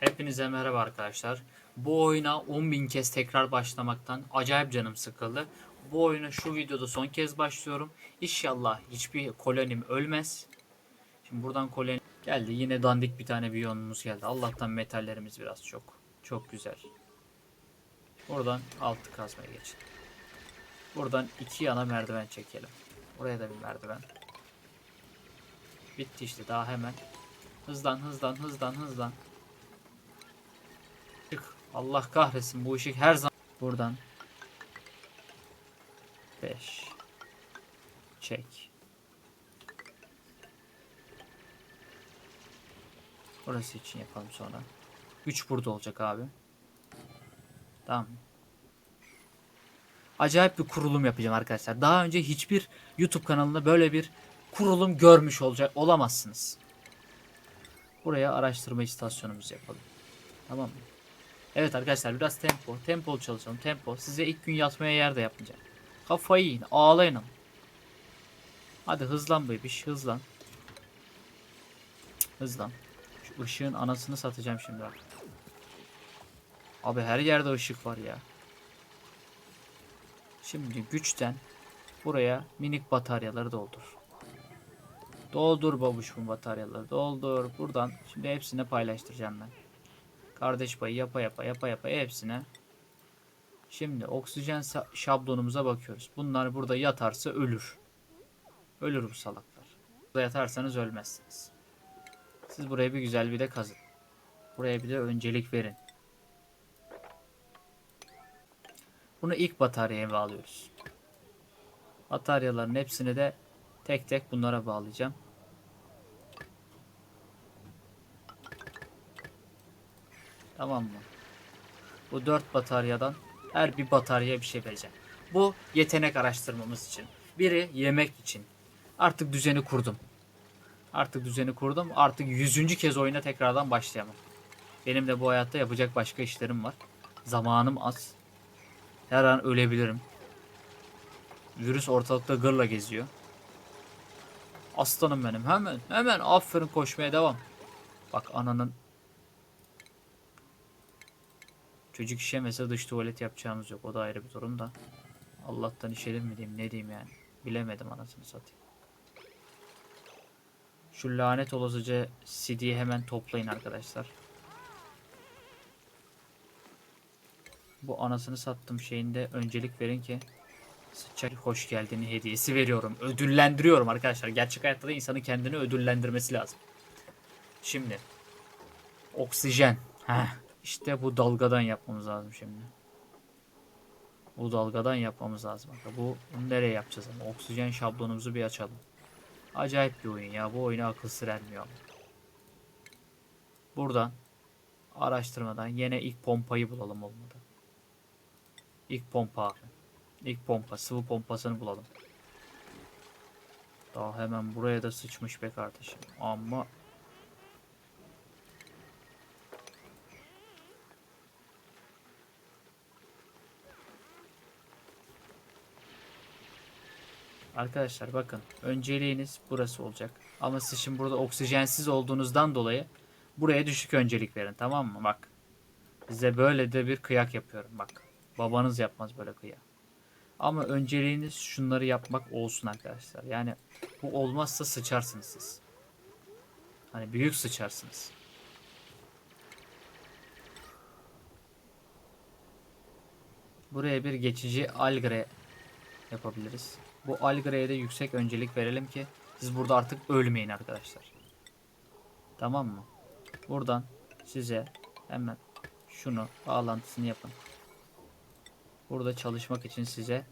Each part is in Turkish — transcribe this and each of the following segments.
Hepinize merhaba arkadaşlar. Bu oyuna 10.000 kez tekrar başlamaktan acayip canım sıkıldı. Bu oyuna şu videoda son kez başlıyorum. İnşallah hiçbir kolonim ölmez. Şimdi buradan koloni geldi. Yine dandik bir tane biyonumuz geldi. Allah'tan metallerimiz biraz çok. Çok güzel. Buradan altı kazmaya geçelim. Buradan iki yana merdiven çekelim. Buraya da bir merdiven. Bitti işte daha hemen. Hızlan hızlan hızlan hızlan. Allah kahretsin bu ışık her zaman. Buradan. 5. Çek. Burası için yapalım sonra. 3 burada olacak abi. Tamam. Acayip bir kurulum yapacağım arkadaşlar. Daha önce hiçbir YouTube kanalında böyle bir kurulum görmüş olacak olamazsınız. Buraya araştırma istasyonumuzu yapalım. Tamam mı? Evet arkadaşlar biraz tempo. Tempolu çalışalım. Tempo. Size ilk gün yatmaya yer de yapmayacağım. Kafayı yiyin. Ağlayın ama. Hadi hızlan bebiş. Hızlan. Hızlan. Şu ışığın anasını satacağım şimdi bak. Abi her yerde ışık var ya. Şimdi güçten buraya minik bataryaları doldur. Doldur babuş bu bataryaları. Doldur. Buradan şimdi hepsini paylaştıracağım ben. Kardeş payı yapa yapa yapa yapa hepsine. Şimdi oksijen şablonumuza bakıyoruz. Bunlar burada yatarsa ölür. Ölür bu salaklar. Burada yatarsanız ölmezsiniz. Siz buraya bir güzel bir de kazın. Buraya bir de öncelik verin. Bunu ilk bataryaya bağlıyoruz. Bataryaların hepsini de tek tek bunlara bağlayacağım. Tamam mı? Bu dört bataryadan her bir bataryaya bir şey vereceğim. Bu yetenek araştırmamız için. Biri yemek için. Artık düzeni kurdum. Artık düzeni kurdum. Artık yüzüncü kez oyuna tekrardan başlayamam. Benim de bu hayatta yapacak başka işlerim var. Zamanım az. Her an ölebilirim. Virüs ortalıkta gırla geziyor. Aslanım benim. Hemen hemen aferin koşmaya devam. Bak ananın Çocuk işemese dış tuvalet yapacağımız yok. O da ayrı bir durum da. Allah'tan işelim mi diyeyim ne diyeyim yani. Bilemedim anasını satayım. Şu lanet olasıca CD'yi hemen toplayın arkadaşlar. Bu anasını sattım şeyinde öncelik verin ki sıçak hoş geldin hediyesi veriyorum. Ödüllendiriyorum arkadaşlar. Gerçek hayatta da insanın kendini ödüllendirmesi lazım. Şimdi oksijen. Heh. İşte bu dalgadan yapmamız lazım şimdi. Bu dalgadan yapmamız lazım. Bak, bu nereye yapacağız ama oksijen şablonumuzu bir açalım. Acayip bir oyun ya. Bu oyuna akıl sır ermiyor. ama. Buradan araştırmadan yine ilk pompayı bulalım olmadı. İlk pompa abi. İlk pompa. Sıvı pompasını bulalım. Daha hemen buraya da sıçmış be kardeşim. Ama Arkadaşlar bakın önceliğiniz burası olacak. Ama siz şimdi burada oksijensiz olduğunuzdan dolayı buraya düşük öncelik verin tamam mı? Bak size böyle de bir kıyak yapıyorum bak. Babanız yapmaz böyle kıyak. Ama önceliğiniz şunları yapmak olsun arkadaşlar. Yani bu olmazsa sıçarsınız siz. Hani büyük sıçarsınız. Buraya bir geçici algre yapabiliriz. Bu algreye de yüksek öncelik verelim ki siz burada artık ölmeyin arkadaşlar. Tamam mı? Buradan size hemen şunu bağlantısını yapın. Burada çalışmak için size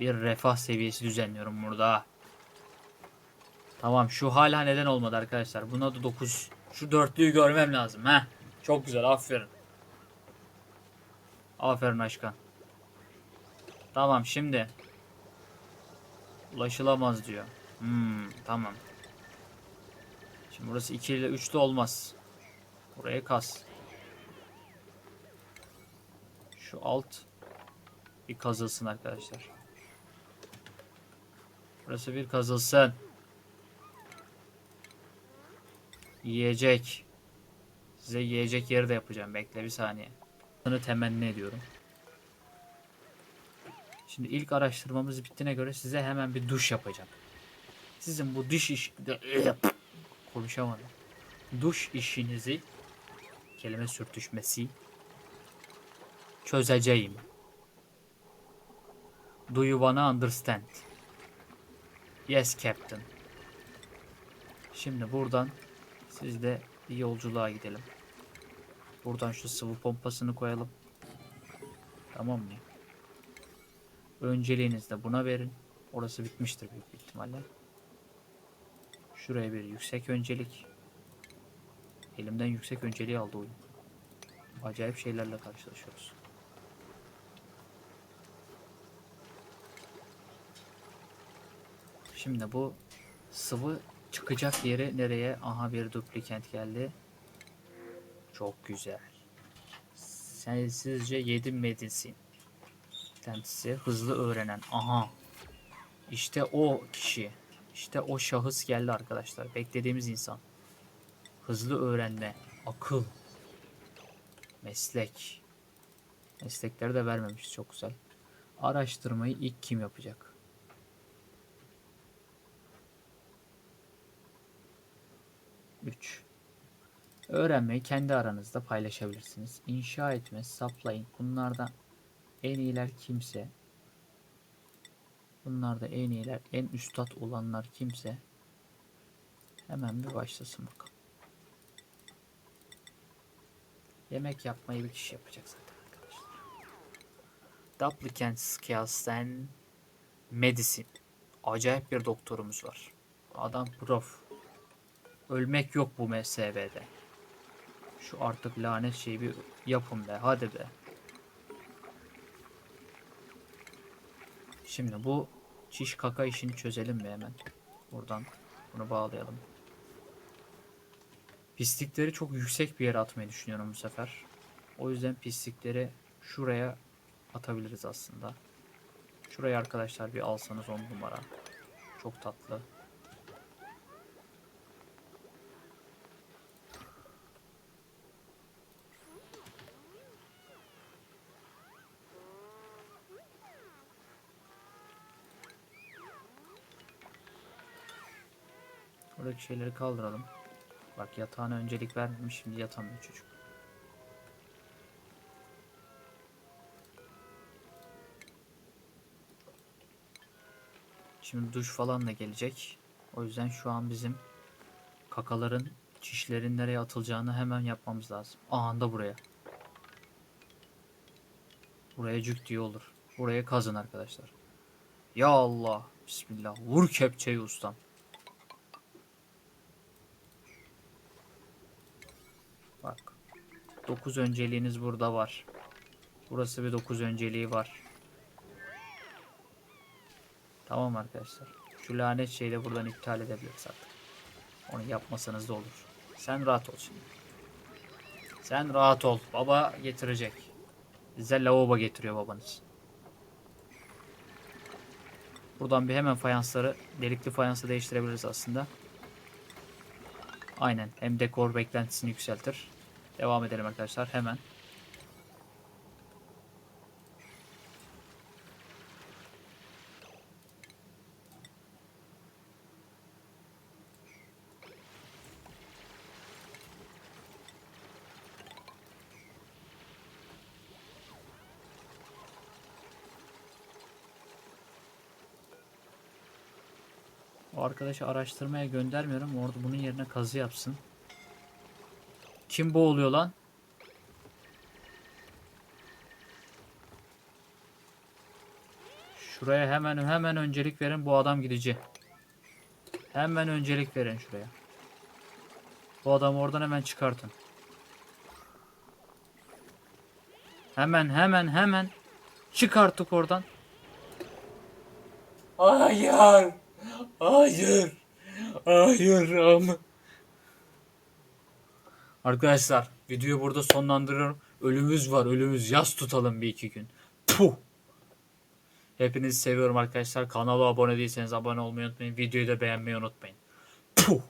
bir refah seviyesi düzenliyorum burada. Tamam şu hala neden olmadı arkadaşlar. Buna da 9. Şu dörtlüyü görmem lazım. Heh. Çok güzel aferin. Aferin aşkım. Tamam şimdi Ulaşılamaz diyor. Hmm, tamam. Şimdi burası 2 ile 3 de olmaz. Buraya kas. Şu alt bir kazılsın arkadaşlar. Burası bir kazılsın. Yiyecek. Size yiyecek yeri de yapacağım. Bekle bir saniye. Bunu temenni ediyorum. Şimdi ilk araştırmamız bittiğine göre size hemen bir duş yapacağım. Sizin bu duş iş... Konuşamadım. Duş işinizi kelime sürtüşmesi çözeceğim. Do you wanna understand? Yes captain. Şimdi buradan siz de bir yolculuğa gidelim. Buradan şu sıvı pompasını koyalım. Tamam mı? Önceliğinizi de buna verin. Orası bitmiştir büyük ihtimalle. Şuraya bir yüksek öncelik. Elimden yüksek önceliği aldı oyun. Acayip şeylerle karşılaşıyoruz. Şimdi bu sıvı çıkacak yeri nereye? Aha bir duplikent geldi. Çok güzel. Sensizce yedim medisin. Kendisi hızlı öğrenen. Aha. İşte o kişi. İşte o şahıs geldi arkadaşlar. Beklediğimiz insan. Hızlı öğrenme. Akıl. Meslek. Meslekleri de vermemiş. Çok güzel. Araştırmayı ilk kim yapacak? Üç. Öğrenmeyi kendi aranızda paylaşabilirsiniz. İnşa etme, saplayın. Bunlardan en iyiler kimse. Bunlarda en iyiler, en üstad olanlar kimse. Hemen bir başlasın bakalım. Yemek yapmayı bir kişi yapacak zaten arkadaşlar. Duplicant Skills'ten Medicine. Acayip bir doktorumuz var. Adam prof. Ölmek yok bu MSV'de. Şu artık lanet şeyi bir yapın be. Hadi be. Şimdi bu çiş kaka işini çözelim mi hemen? Buradan bunu bağlayalım. Pislikleri çok yüksek bir yere atmayı düşünüyorum bu sefer. O yüzden pislikleri şuraya atabiliriz aslında. Şuraya arkadaşlar bir alsanız on numara. Çok tatlı. Buradaki şeyleri kaldıralım. Bak yatağına öncelik vermemiş şimdi yatamıyor çocuk. Şimdi duş falan da gelecek. O yüzden şu an bizim kakaların çişlerin nereye atılacağını hemen yapmamız lazım. Anında buraya. Buraya cük diye olur. Buraya kazın arkadaşlar. Ya Allah. Bismillah. Vur kepçeyi ustam. 9 önceliğiniz burada var. Burası bir 9 önceliği var. Tamam arkadaşlar. Şu lanet şeyi de buradan iptal edebiliriz artık. Onu yapmasanız da olur. Sen rahat ol şimdi. Sen rahat ol. Baba getirecek. Size lavabo getiriyor babanız. Buradan bir hemen fayansları, delikli fayansı değiştirebiliriz aslında. Aynen. Hem dekor beklentisini yükseltir. Devam edelim arkadaşlar hemen. O arkadaşı araştırmaya göndermiyorum. Orada bunun yerine kazı yapsın. Kim boğuluyor lan? Şuraya hemen hemen öncelik verin. Bu adam gidici. Hemen öncelik verin şuraya. Bu adamı oradan hemen çıkartın. Hemen hemen hemen çıkarttık oradan. Hayır. Hayır. Hayır ama. Arkadaşlar videoyu burada sonlandırıyorum. Ölümüz var ölümüz. Yaz tutalım bir iki gün. Puh. Hepinizi seviyorum arkadaşlar. Kanala abone değilseniz abone olmayı unutmayın. Videoyu da beğenmeyi unutmayın. Puh.